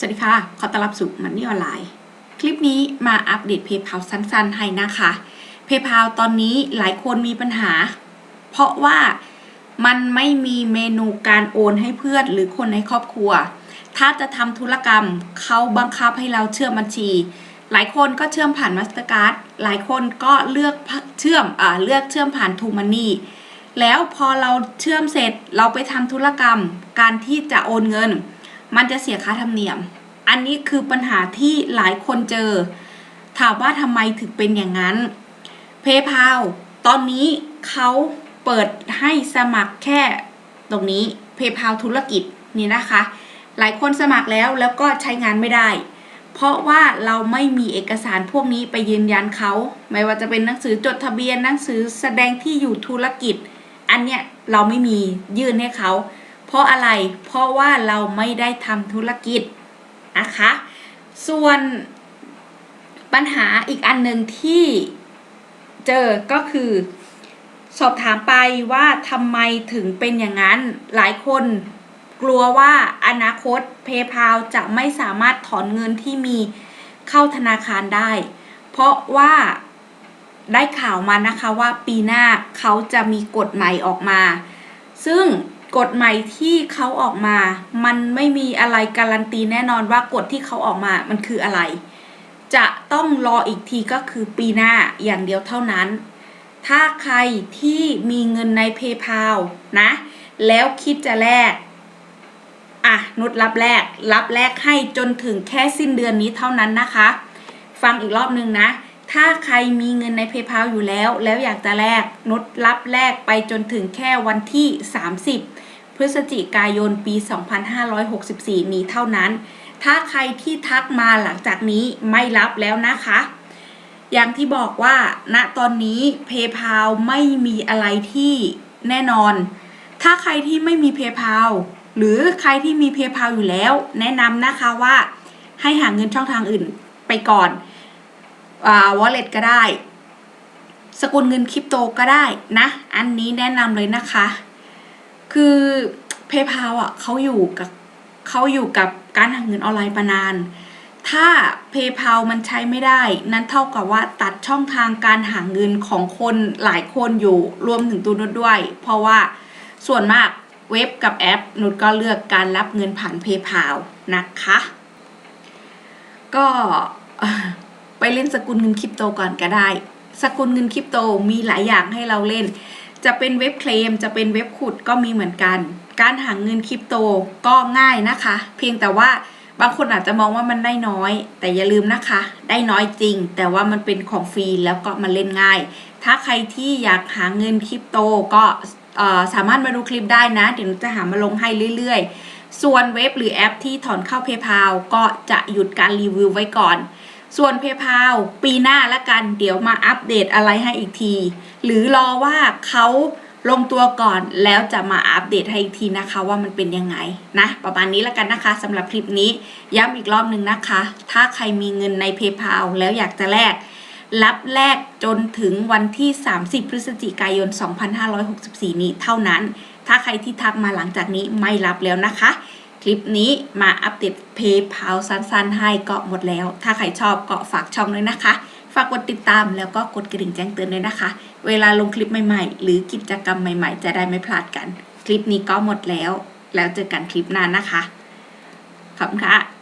สวัสดีค่ะ ขอต้อนรับสู่มันนี่ออนไลน์ คลิปนี้มาอัปเดต PayPal สั้นๆ ให้นะคะ PayPal ตอนนี้หลายคนมีปัญหา เพราะว่ามันไม่มีเมนูการโอนให้เพื่อนหรือคนในครอบครัว ถ้าจะทำธุรกรรมเขาบังคับให้เราเชื่อมบัญชี หลายคนก็เชื่อมผ่าน Mastercard หลายคนก็เลือกเชื่อมอ่าเลือกเชื่อมผ่าน t ูมันนี่แล้วพอเราเชื่อมเสร็จเราไปทำธุรกรรมการที่จะโอนเงิน มันจะเสียค่าธรรมเนียม อันนี้คือปัญหาที่หลายคนเจอ ถามว่าทำไมถึงเป็นอย่างนั้น PayPal ตอนนี้เขาเปิดให้สมัครแค่ตรงนี้ PayPal ธุรกิจนี่นะคะ หลายคนสมัครแล้วแล้วก็ใช้งานไม่ได้ เพราะว่าเราไม่มีเอกสารพวกนี้ไปยืนยันเขา ไม่ว่าจะเป็นหนังสือจดทะเบียนหนังสือแสดงที่อยู่ธุรกิจ อันเนี้ยเราไม่มียื่นให้เขา เพราะอะไร เพราะว่าเราไม่ได้ทำธุรกิจนะคะ ส่วนปัญหาอีกอันหนึ่งที่เจอก็คือ สอบถามไปว่าทำไมถึงเป็นอย่างนั้น หลายคนกลัวว่าอนาคต PayPal จะไม่สามารถถอนเงินที่มีเข้าธนาคารได้ เพราะว่าได้ข่าวมานะคะว่าปีหน้าเขาจะมีกฎใหม่ออกมา ซึ่ง กฎใหม่ที่เขาออกมา มันไม่มีอะไรการันตีแน่นอนว่ากฎที่เขาออกมามันคืออะไร จะต้องรออีกทีก็คือปีหน้าอย่างเดียวเท่านั้น ถ้าใครที่มีเงินใน PayPal นะ แล้วคิดจะแลกอะนุดรับแรก รับแรกให้จนถึงแค่สิ้นเดือนนี้เท่านั้นนะคะ ฟังอีกรอบนึงนะ ถ้าใครมีเงินใน PayPal อยู่แล้ว แล้วอยากจะแลกนดรับแลกไปจนถึงแค่วันที่ 30 พฤศจิกายนปี 2564 นี้เท่านั้น ถ้าใครที่ทักมาหลังจากนี้ไม่รับแล้วนะคะ อย่างที่บอกว่าณตอนนี้ PayPal ไม่มีอะไรที่แน่นอน ถ้าใครที่ไม่มี PayPal หรือใครที่มี PayPal อยู่แล้ว แนะนำนะคะว่าให้หาเงินช่องทางอื่นไปก่อน วอ่า wallet ก็ได้ สกุลเงินคริปโตก็ได้นะ อันนี้แนะนำเลยนะคะ คือ PayPal อะเขาอยู่กับเขาอยู่กับการหาเงินออนไลน์มานาน ถ้า PayPal มันใช้ไม่ได้ นั่นเท่ากับว่าตัดช่องทางการหาเงินของคนหลายคนอยู่รวมถึงตัวนุชด้วย เพราะว่าส่วนมากเว็บกับแอปนุชก็เลือกการรับเงินผ่าน PayPal นะคะ ก็ เล่นสกุลเงินคริปโตก่อนก็ได้ สกุลเงินคริปโตมีหลายอย่างให้เราเล่น จะเป็นเว็บเคลม จะเป็นเว็บขุดก็มีเหมือนกัน การหาเงินคริปโตก็ง่ายนะคะ เพียงแต่ว่าบางคนอาจจะมองว่ามันได้น้อย แต่อย่าลืมนะคะ ได้น้อยจริง แต่ว่ามันเป็นของฟรีแล้วก็มันเล่นง่าย ถ้าใครที่อยากหาเงินคริปโตก็สามารถมาดูคลิปได้นะ เดี๋ยวจะหามาลงให้เรื่อยๆ ส่วนเว็บหรือแอปที่ถอนเข้า PayPal ก็จะหยุดการรีวิวไว้ก่อน ส่วน PayPal ปีหน้าละกันเดี๋ยวมาอัปเดตอะไรให้อีกที หรือรอว่าเขาลงตัวก่อนแล้วจะมาอัปเดตให้อีกทีนะคะว่ามันเป็นยังไงนะ ประมาณนี้ละกันนะคะสำหรับคลิปนี้ย้ำอีกรอบหนึ่งนะคะ ถ้าใครมีเงินใน PayPal แล้วอยากจะแลกรับแลกจนถึงวันที่ 30 พฤศจิกายน 2564 นี้เท่านั้น ถ้าใครที่ทักมาหลังจากนี้ไม่รับแล้วนะคะ คลิปนี้มาอัปเดต PayPal สั้นๆ ให้ก็หมดแล้ว ถ้าใครชอบก็ฝากช่องด้วยนะคะ ฝากกดติดตามแล้วก็กดกระดิ่งแจ้งเตือนด้วยนะคะ เวลาลงคลิปใหม่ๆ หรือกิจกรรมใหม่ๆ จะได้ไม่พลาดกัน คลิปนี้ก็หมดแล้ว แล้วเจอกันคลิปหน้านะคะขอบคุณค่ะ